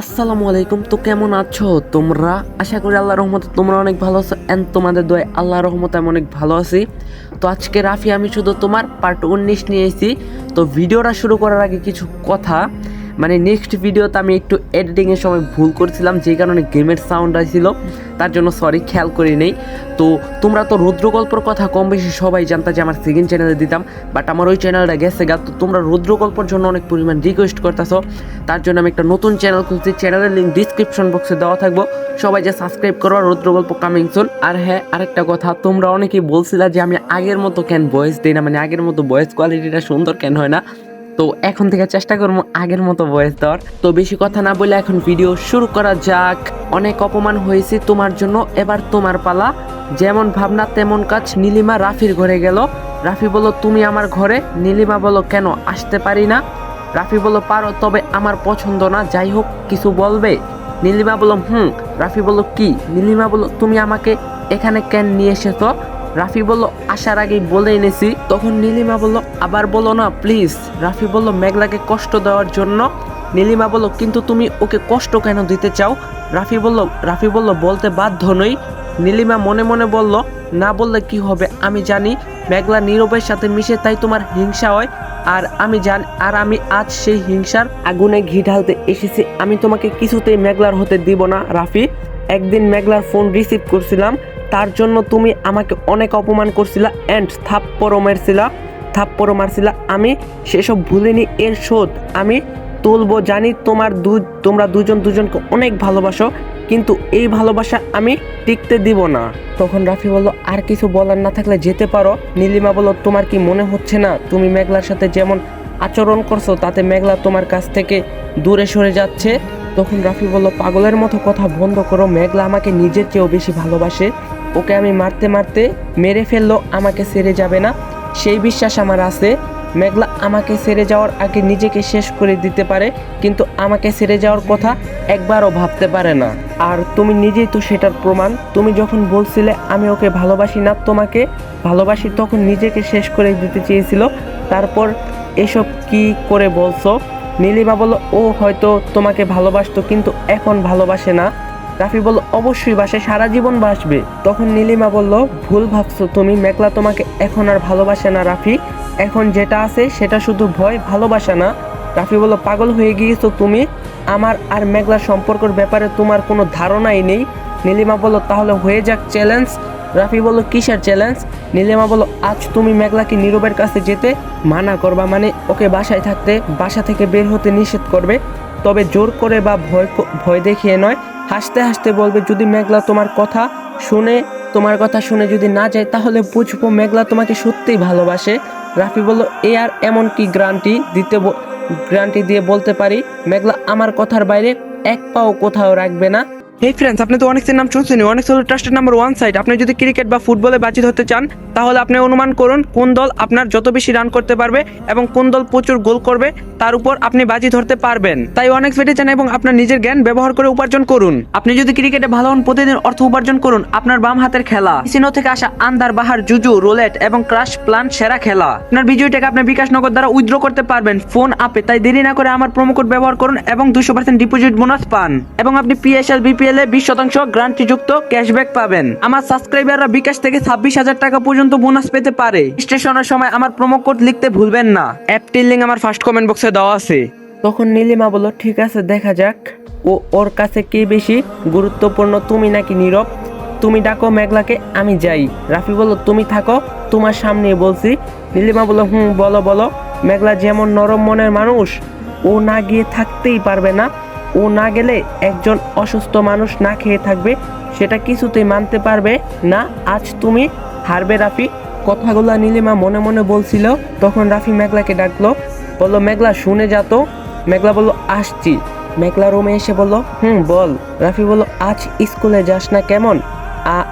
আসসালামু আলাইকুম। তো কেমন আছো তোমরা? আশা করি আল্লাহ রহমতে তোমরা অনেক ভালো আছো অ্যান্ড তোমাদের দয় আল্লাহ রহমতে আমি অনেক ভালো আছি। তো আজকে রাফি, আমি শুধু তোমার পার্ট উনিশ নিয়ে এসেছি। তো ভিডিওটা শুরু করার আগে কিছু কথা। মানে নেক্সট ভিডিওতে আমি একটু এডিটিংয়ের সময় ভুল করছিলাম, যে কারণে গেমের সাউন্ড আসছিল। তার জন্য সরি খেয়াল করি নেই। তো তোমরা তো রুদ্রগল্পর কথা কম বেশি সবাই জানতা যে আমার সেকেন্ড চ্যানেলে দিতাম বাট আমার ওই চ্যানেলটা গেছে গা। তো তোমরা রুদ্রগল্পর জন্য অনেক পরিমাণ রিকোয়েস্ট করতেছো। তার জন্য আমি একটা নতুন চ্যানেল খুলছি। চ্যানেলের লিঙ্ক ডিসক্রিপশন বক্সে দেওয়া থাকব। সবাই যে সাবস্ক্রাইব করো রুদ্রগল্প কামিং সুন আর হ্যাঁ আরেকটা কথা, তোমরা অনেকেই বলছিলা যে আমি আগের মতো কেন ভয়েস দিই না? মানে আগের মতো ভয়েস কোয়ালিটিটা সুন্দর কেন হয় না? তো এখন থেকে চেষ্টা করব আগের মতো ভয়েস দেওয়ার। তো বেশি কথা না বলে এখন ভিডিও শুরু করা যাক। অনেক অপমান হয়েছে তোমার জন্য, এবার তোমার পালা। যেমন ভাবনা, তেমন কাজ, নীলিমা রাফির ঘরে গেল। রাফি বলল, তুমি আমার ঘরে? নীলিমা বলো কেন? আসতে পারি না। রাফি বলল, পারো, তবে আমার পছন্দ না, যাই হোক, কিছু বলবে? নীলিমা বলল, হুম। রাফি বলল, কি? নীলিমা বলল, তুমি আমাকে এখানে কেন নিয়ে এসেছ? রাফি বলল, আসার আগেই বলে এনেছি তখন নীলিমা বলল, আবার বলো না, প্লিজ। রাফি বলল, মেঘলাকে কষ্ট দেওয়ার জন্য? নীলিমা বলল, কিন্তু তুমি ওকে কষ্ট কেন দিতে চাও? রাফি বলল রাফি বলল, বলতে বাধ্য নই। নীলিমা মনে মনে বলল, না বললে কি হবে? আমি জানি মেঘলা নীরবের সাথে মিশে, তাই তোমার হিংসা হয়। আর আমি জান, আর আমি আজ সেই হিংসার আগুনে ঘি ঢালতে এসেছি। আমি তোমাকে কিছুতেই মেঘলার হতে দিব না, রাফি। একদিন মেঘলার ফোন রিসিভ করছিলাম। তার জন্য তুমি আমাকে অনেক অপমান করছিলা অ্যান্ড থাপ্পড়ও মারছিলা থাপ্পড়ও মারছিলা। আমি সেসব ভুলিনি, এর শোধ আমি তুলবো। জানি তোমার দু, তোমরা দুজন দুজনকে অনেক ভালোবাসো, কিন্তু এই ভালোবাসা আমি টিকতে দিব না। তখন রাফি বলল, আর কিছু বলার না থাকলে যেতে পারো। নীলিমা বলল, তোমার কি মনে হচ্ছে না? তুমি মেঘলার সাথে যেমন আচরণ করছ, তাতে মেঘলা তোমার কাছ থেকে দূরে সরে যাচ্ছে? তখন রাফি বলল, পাগলের মতো কথা বন্ধ করো। মেঘলা আমাকে নিজের চেয়েও বেশি ভালোবাসে। ওকে আমি মারতে মারতে মেরে ফেলল, আমাকে ছেড়ে যাবে না। সেই বিশ্বাস আমার আছে। মেঘলা আমাকে ছেড়ে যাওয়ার আগে নিজেকে শেষ করে দিতে পারে, কিন্তু আমাকে ছেড়ে যাওয়ার কথা একবারও ভাবতে পারে না। আর তুমি নিজেই তো সেটার প্রমাণ। তুমি যখন বলছিলে আমি ওকে ভালোবাসি না, তোমাকে ভালোবাসি তখন নিজেকে শেষ করে দিতে চেয়েছিল। তারপর এসব কি করে বলছো? নীলিমা বলল, ও হয়তো তোমাকে ভালোবাসতো, কিন্তু এখন ভালোবাসে না। রাফি বলল অবশ্যই বাসে সারা জীবন বাসবে। তখন নীলিমা বলল, ভুল ভাবছ তুমি, মেঘলা তোমাকে এখন আর ভালোবাসে না, রাফি। এখন যেটা আছে সেটা শুধু ভয়, ভালোবাসা না। রাফি বলল, পাগল হয়ে গিয়েছো তুমি। আমার আর মেঘলার সম্পর্কের ব্যাপারে তোমার কোনো ধারণাই নেই। নীলিমা বলল, তাহলে হয়ে যাক চ্যালেঞ্জ রাফি বলল, কিসের চ্যালেঞ্জ নীলিমা বলল, আজ তুমি মেঘলাকে নীরবের কাছে যেতে মানা করবা মানে ওকে বাসায় থাকতে বাসা থেকে বের হতে নিষেধ করবে। তবে জোর করে বা ভয় ভয় দেখিয়ে নয়। হাসতে হাসতে বলবে, যদি মেঘলা তোমার কথা শুনে, তোমার কথা শুনে যদি না যায়, তাহলে বুঝব মেঘলা তোমাকে সত্যিই ভালোবাসে। রাফি বলল, এ আর এমন কি গ্রান্টি দিতে গ্রান্টি দিয়ে বলতে পারি? মেঘলা আমার কথার বাইরে এক পাও কোথাও রাখবে না। হেই ফ্রেন্ডস আপনি তো অনেকের নাম শুনছেন অনেক হলো ট্রাস্টেড নাম্বার ওয়ান সাইড আপনি যদি ক্রিকেট বা ফুটবলে বাজি ধরতে চান, তাহলে আপনি অনুমান করুন কোন দল আপনার যত বেশি রান করতে পারবে এবং কোন দল প্রচুর গোল করবে, তার উপর আপনি বাজি ধরতে পারবেন। তাই অনেক ফেটে চান এবং আপনার নিজের জ্ঞান ব্যবহার করে উপার্জন করুন। আপনি যদি ক্রিকেটে ভালো হন, প্রতিদিন অর্থ উপার্জন করুন আপনার বাম হাতের খেলা। সিনো থেকে আসা আন্দার বাহার, জুজু রোলেট এবং ক্রাশ প্লান সেরা খেলা। আপনার বিজয়ী টাকা আপনি বিকাশ নগদ দ্বারা উইথড্র করতে পারবেন ফোন আপে তাই দেরি না করে আমার প্রোমো কোড ব্যবহার করুন এবং দুশো পার্সেন্ট ডিপোজিট বোনাস পান। এবং আপনি পিএসএল বিপিএল এ বিশ শতাংশ গ্রান্টি যুক্ত ক্যাশব্যাক পাবেন। আমার সাবস্ক্রাইবাররা বিকাশ থেকে ছাব্বিশ হাজার টাকা পর্যন্ত বোনাস পেতে পারে। স্টেশনের সময় আমার প্রোমো কোড লিখতে ভুলবেন না। অ্যাপটির লিঙ্ক আমার ফার্স্ট কমেন্ট বক্সে দেওয়া আছে। তখন নীলিমা বলল, ঠিক আছে, দেখা যাক। ও ওর কাছে কে বেশি গুরুত্বপূর্ণ, তুমি নাকি নীরব? তুমি ডাকো মেঘলাকে, আমি যাই। রাফি বলল, তুমি থাকো, তোমার সামনে বলছি। নীলিমা বলল, হুম, বলো বলো। মেঘলা যেমন নরম মনের মানুষ, ও না গিয়ে থাকতেই পারবে না। ও না গেলে একজন অসুস্থ মানুষ না খেয়ে থাকবে সেটা কিছুতেই মানতে পারবে না। আজ তুমি হারবে রাফি। কথাগুলো নীলিমা মনে মনে বলছিল। তখন রাফি মেঘলাকে ডাকলো। বলল মেঘলা শুনে যা তো। মেঘলা বলল আসছি। মেঘলা রুমে এসে বলল হুম বল। রাফি বলল আজ স্কুলে যাস না কেমন?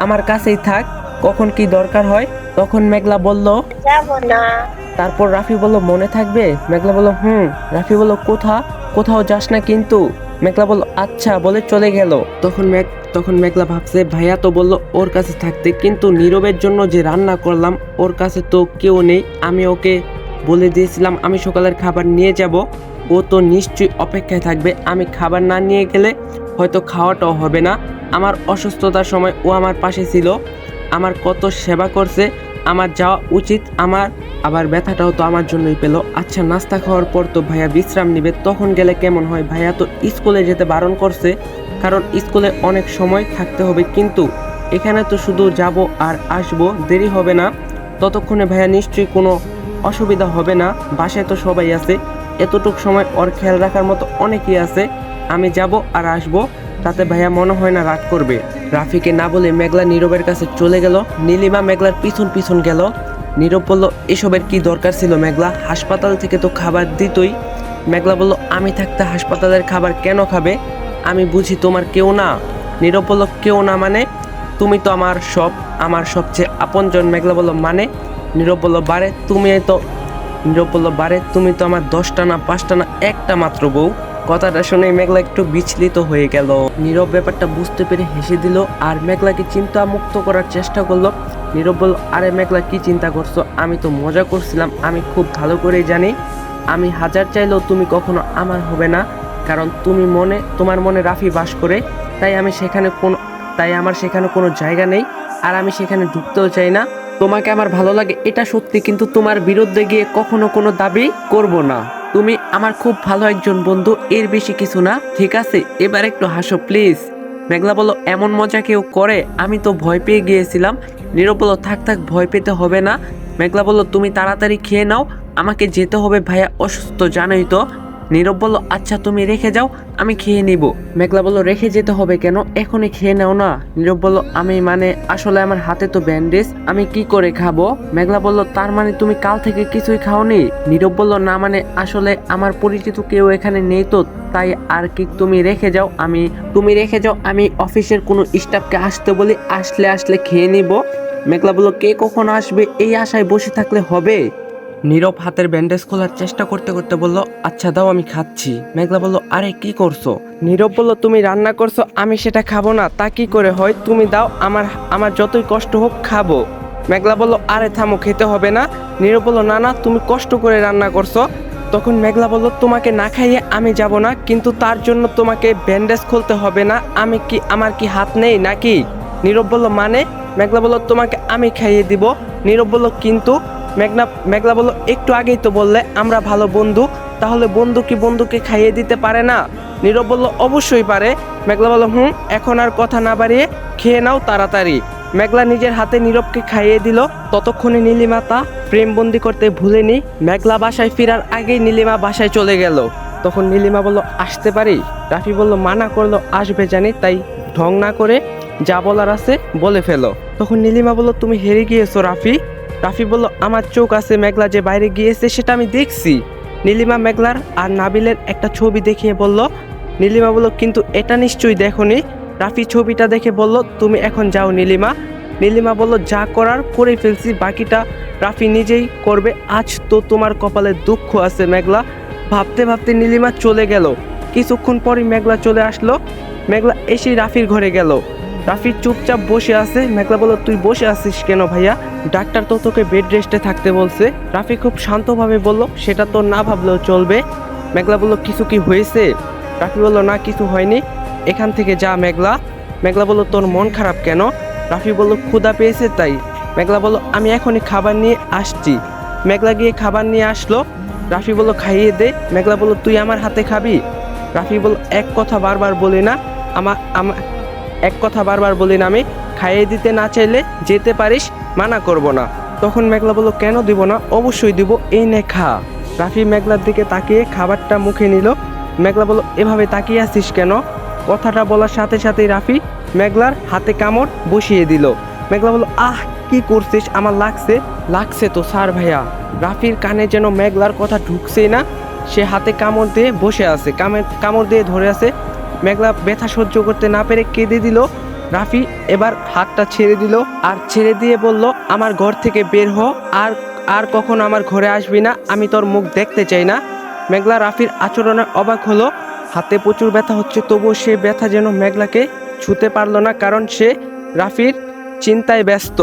আমার কাছেই থাক কখন কি দরকার হয়? তখন মেঘলা বলল না। তারপর রাফি বলল মনে থাকবে? মেঘলা বলল হুম। রাফি বলল কোথা? কোথাও যাস না কিন্তু। মেঘলা বলল আচ্ছা বলে চলে গেল। তখন মেঘ, তখন মেঘলা ভাবছে, ভাইয়া তো বলল ওর কাছে থাকতে, কিন্তু নীরবের জন্য যে রান্না করলাম, ওর কাছে তো কেউ নেই। আমি ওকে বলে দিয়েছিলাম, আমি সকালের খাবার নিয়ে যাব। ও তো নিশ্চয়ই অপেক্ষায় থাকবে। আমি খাবার না নিয়ে গেলে হয়তো খাওয়াটাও হবে না। আমার অসুস্থতার সময় ও আমার পাশে ছিল। আমার কত সেবা করছে আমার যাওয়া উচিত, আমার আবার ব্যথাটাও তো আমার জন্যই পেল। আচ্ছা নাস্তা খাওয়ার পর তো ভাইয়া বিশ্রাম নিবে, তখন গেলে কেমন হয়? ভাইয়া তো স্কুলে যেতে বারণ করছে, কারণ স্কুলে অনেক সময় থাকতে হবে, কিন্তু এখানে তো শুধু যাব আর আসব, দেরি হবে না। ততক্ষণে ভাইয়া নিশ্চয়ই কোনো অসুবিধা হবে না, বাসায় তো সবাই আছে। এতটুক সময় ওর খেয়াল রাখার মতো অনেকেই আছে। আমি যাব আর আসব, তাতে ভাইয়া মনে হয় না রাগ করবে। রাফিকে না বলে মেঘলা নীরবের কাছে চলে গেল। নীলিমা মেঘলার পিছন পিছন গেল। নীরব বলল, এসবের কি দরকার ছিল মেঘলা? হাসপাতাল থেকে তো খাবার দিতই। মেঘলা বলল, আমি থাকতে হাসপাতালের খাবার কেন খাবে? আমি বুঝি তোমার কেউ না। নীরব বলল, কেউ না মানে? তুমি তো আমার সব, আমার সবচেয়ে আপনজন। মেঘলা বলল মানে? নীরব বলল, বারে, তুমি তো নীরব বলল, বারে, তুমি তো আমার দশটা না পাঁচটা না একটা মাত্র বউ। কথাটা শুনে মেঘলা একটু বিচলিত হয়ে গেল। নীরব ব্যাপারটা বুঝতে পেরে হেসে দিল, আর মেঘলাকে চিন্তা মুক্ত করার চেষ্টা করল। নীরব বলল, আরে মেঘলা, কি চিন্তা করছ? আমি তো মজা করছিলাম। আমি খুব ভালো করেই জানি। আমি হাজার চাইলেও তুমি কখনো আমার হবে না। কারণ তুমি মনে, তোমার মনে রাফি বাস করে। তাই আমি সেখানে কোনো, তাই আমার সেখানে কোনো জায়গা নেই। আর আমি সেখানে ঢুকতেও চাই না। তোমাকে আমার ভালো লাগে, এটা সত্যি। কিন্তু তোমার বিরুদ্ধে গিয়ে কখনো কোনো দাবি করব না। তুমি আমার খুব ভালো একজন বন্ধু, এর বেশি কিছু না, ঠিক আছে? এবার একটু হাসো, প্লিজ। মেঘলা বলো এমন মজা কেউ করে? আমি তো ভয় পেয়ে গিয়েছিলাম। নীরব বলো থাক থাক, ভয় পেতে হবে না। মেঘলা বলো তুমি তাড়াতাড়ি খেয়ে নাও। আমাকে যেতে হবে ভাইয়া অসুস্থ, জানোই তো। নীরব বলল আচ্ছা তুমি রেখে যাও, আমি খেয়ে নিব। মেঘলা বলল, রেখে যেতে হবে কেন? এখনই খেয়ে নাও না। নীরব বলল, আমি মানে আসলে আমার হাতে তো ব্যান্ডেজ, আমি কি করে খাব? মেঘলা বলল, তার মানে তুমি কাল থেকে কিছুই খাওনি? নীরব বলল, না মানে আসলে আমার পরিচিত কেউ এখানে নেই তো, তাই আর কি তুমি রেখে যাও, আমি, তুমি রেখে যাও, আমি অফিসের কোনো স্টাফকে আসতে বলি, আসলে আসলে খেয়ে নিব। মেঘলা বলল, কে কখন আসবে? এই আশায় বসে থাকলে হবে? নীরব হাতের ব্যান্ডেজ খোলার চেষ্টা করতে করতে বলল আচ্ছা দাও, আমি খাচ্ছি। মেঘলা বলল, আরে, কি করছ? নীরব বলল, তুমি রান্না করছ, আমি সেটা খাব না। তা কি করে হয়? তুমি দাও, আমার আমার যতই কষ্ট হোক, খাব। মেঘলা বলল, আরে, থামো, খেতে হবে না। নীরব বলল, না না, তুমি কষ্ট করে রান্না করছ। তখন মেঘলা বলল, তোমাকে না খাইয়ে আমি যাব না, কিন্তু তার জন্য তোমাকে ব্যান্ডেজ খুলতে হবে না। আমি কি, আমার কি হাত নেই নাকি? নীরব বলল মানে? মেঘলা বলল, তোমাকে আমি খাইয়ে দিব। নীরব বলল, কিন্তু মেঘনা, মেঘলা বলল, একটু আগেই তো বললে, আমরা ভালো বন্ধু, তাহলে বন্ধু কি বন্ধুকে খাইয়ে দিতে পারে না? নীরব বলল, অবশ্যই পারে। মেঘলা বলল, হুম, এখন আর কথা না বাড়িয়ে খেয়ে নাও তাড়াতাড়ি। মেঘলা নিজের হাতে নীরবকে খাইয়ে দিল। ততক্ষণে নীলিমা তা প্রেমবন্দি করতে ভুলেনি। মেঘলা বাসায় ফেরার আগেই নীলিমা বাসায় চলে গেল। তখন নীলিমা বলল, আসতে পারি? রাফি বলল, মানা করল, আসবে জানি, তাই ঢং না করে যা বলার আছে বলে ফেলো। তখন নীলিমা বলল, তুমি হেরে গিয়েছো রাফি। রাফি বলল, আমার চোখ আছে মেঘলা যে বাইরে গিয়েছে সেটা আমি দেখছি। নীলিমা মেঘলার আর নাবিলের একটা ছবি দেখিয়ে বলল, নীলিমা বলল, কিন্তু এটা নিশ্চয়ই দেখোনি। রাফি ছবিটা দেখে বলল, তুমি এখন যাও নীলিমা। নীলিমা বলল, যা করার করে ফেলছি, বাকিটা রাফি নিজেই করবে। আজ তো তোমার কপালে দুঃখ আছে মেঘলা। ভাবতে ভাবতে নীলিমা চলে গেল। কিছুক্ষণ পরই মেঘলা চলে আসলো। মেঘলা এসেই রাফির ঘরে গেল। রাফি চুপচাপ বসে আছে। মেঘলা বলল, তুই বসে আছিস কেন ভাইয়া? ডাক্তার তো তোকে বেড রেস্টে থাকতে বলছে। রাফি খুব শান্তভাবে বলল, সেটা তো না ভাবলেও চলবে। মেঘলা বলল, কিছু কি হয়েছে? রাফি বলল, না, কিছু হয়নি। এখান থেকে যা মেঘলা। মেঘলা বলল, তোর মন খারাপ কেন? রাফি বলল, ক্ষুধা পেয়েছে তাই। মেঘলা বলল, আমি এখনই খাবার নিয়ে আসছি। মেঘলা গিয়ে খাবার নিয়ে আসলো। রাফি বলল, খাইয়ে দে। মেঘলা বলল, তুই আমার হাতে খাবি? রাফি বলল, এক কথা বারবার বলি না। আমার এক কথা বারবার বলি না আমি, খাইয়ে দিতে না চাইলে যেতে পারিস, মানা করব না। তখন মেঘলা বলল, কেন দিব না? অবশ্যই দিব, এই নে খা। রাফি মেঘলার দিকে তাকিয়ে খাবারটা মুখে নিল। মেঘলা বলল, এভাবে তাকিয়ে আসিস কেন? কথাটা বলার সাথে সাথেই রাফি মেঘলার হাতে কামড় বসিয়ে দিল। মেঘলা বলল, আহ, কি করছিস? আমার লাগছে লাগছে তো, স্যার ভাইয়া। রাফির কানে যেন মেঘলার কথা ঢুকছেই না, সে হাতে কামড় দিয়ে বসে আছে কামড় কামড় দিয়ে ধরে আছে মেঘলা ব্যথা সহ্য করতে না পেরে কেঁদে দিল। রাফি এবার হাতটা ছেড়ে দিল আর ছেড়ে দিয়ে বলল, আমার ঘর থেকে বের হ, আর আর কখনো আমার ঘরে আসবি না, আমি তোর মুখ দেখতে চাই না। মেঘলা রাফির আচরণে অবাক হলো। হাতে প্রচুর ব্যথা হচ্ছে, তবুও সে ব্যথা যেন মেঘলাকে ছুতে পারল না, কারণ সে রাফির চিন্তায় ব্যস্ত।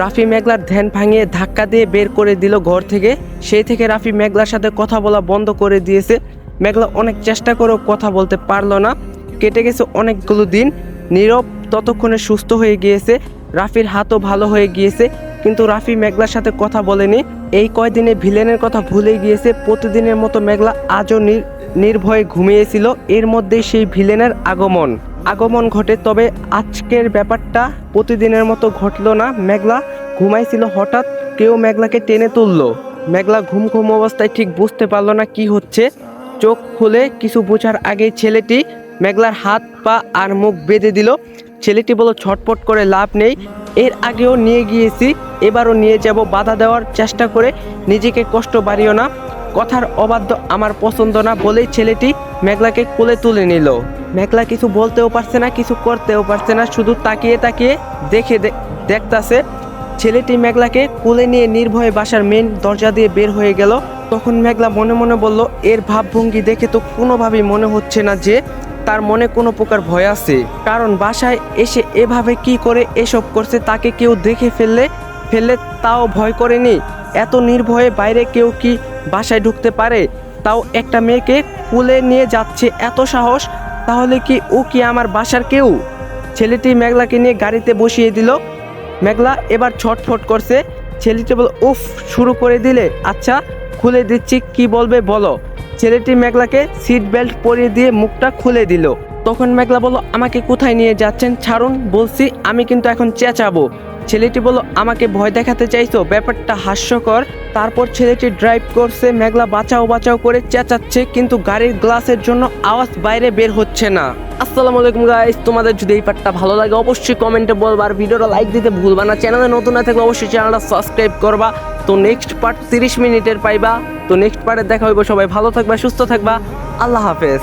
রাফি মেঘলার ধ্যান ভাঙিয়ে ধাক্কা দিয়ে বের করে দিল ঘর থেকে। সেই থেকে রাফি মেঘলার সাথে কথা বলা বন্ধ করে দিয়েছে। মেঘলা অনেক চেষ্টা করেও কথা বলতে পারল না। কেটে গেছে অনেকগুলো দিন। নীরব ততক্ষণে সুস্থ হয়ে গিয়েছে। রাফির হাতও ভালো হয়ে গিয়েছে। কিন্তু রাফি মেঘলার সাথে কথা বলেনি। এই কয়দিনে ভিলেনের কথা ভুলে গিয়েছে। প্রতিদিনের মতো মেঘলা আজও নির নির্ভয়ে ঘুমিয়েছিল। এর মধ্যেই সেই ভিলেনের আগমন। আগমন ঘটে, তবে আজকের ব্যাপারটা প্রতিদিনের মতো ঘটলো না। মেঘলা ঘুমাইছিল হঠাৎ। কেউ মেঘলাকে টেনে তুললো। মেঘলা ঘুম ঘুম অবস্থায় ঠিক বুঝতে পারল না কি হচ্ছে। চোখ খুলে কিছু বোঝার আগেই ছেলেটি মেঘলার হাত, পা আর মুখ বেঁধে দিল। ছেলেটি বলল ছটপট করে লাভ নেই। এর আগেও নিয়ে গিয়েছি, এবারও নিয়ে যাব। বাধা দেওয়ার চেষ্টা করে নিজেকে কষ্ট বাড়িও না। কথার অবাধ্য আমার পছন্দ না বলেই ছেলেটি মেঘলাকে কোলে তুলে নিল। মেঘলা কিছু বলতেও পারছে না, কিছু করতেও পারছে না, শুধু তাকিয়ে তাকিয়ে দেখে দেখতাছে ছেলেটি মেঘলাকে কোলে নিয়ে নির্ভয়ে বাসার মেন দরজা দিয়ে বের হয়ে গেল। তখন মেঘলা মনে মনে বলল, এর ভাবভঙ্গি দেখে তো কোনোভাবেই মনে হচ্ছে না যে তার মনে কোনো প্রকার ভয় আছে। কারণ বাসায় এসে এভাবে কি করে এসব করছে তাকে কেউ দেখে ফেললে ফেললে তাও ভয় করেনি? এত নির্ভয়ে বাইরে কেউ কি বাসায় ঢুকতে পারে? তাও একটা মেয়েকে কুলে নিয়ে যাচ্ছে এত সাহস, তাহলে কি ও কি আমার বাসার কেউ? ছেলেটি মেঘলাকে নিয়ে গাড়িতে বসিয়ে দিল। মেঘলা এবার ছটফট করছে। ছেলেটি বল উফ শুরু করে দিলে। আচ্ছা খুলে দিচ্ছি, কি বলবে বলো। ছেলেটি মেঘলাকে সিট বেল্ট পরিয়ে দিয়ে মুখটা খুলে দিল। তখন মেঘলা বলল, আমাকে কোথায় নিয়ে যাচ্ছেন? ছাড়ুন, বলছি আমি কিন্তু এখন চেঁচাবো। ছেলেটি বলল, আমাকে ভয় দেখাতে চাইছো? ব্যাপারটা হাস্যকর। তারপর ছেলেটি ড্রাইভ করছে, মেঘলা বাঁচাও বাঁচাও করে চেঁচাচ্ছে, কিন্তু গাড়ির গ্লাসের জন্য আওয়াজ বাইরে বের হচ্ছে না। আসসালামু আলাইকুম গাইস তোমাদের যদি এই পার্টটা ভালো লাগে অবশ্যই কমেন্টে বলবা, আর ভিডিওটা লাইক দিতে ভুলবা না। চ্যানেলে নতুন না থাকলে অবশ্যই চ্যানেলটা সাবস্ক্রাইব করবা। তো নেক্সট পার্ট তিরিশ মিনিটের পাইবা। তো নেক্সট পার্টে দেখা হইব। সবাই ভালো থাকবা, সুস্থ থাকবা। আল্লাহ হাফেজ।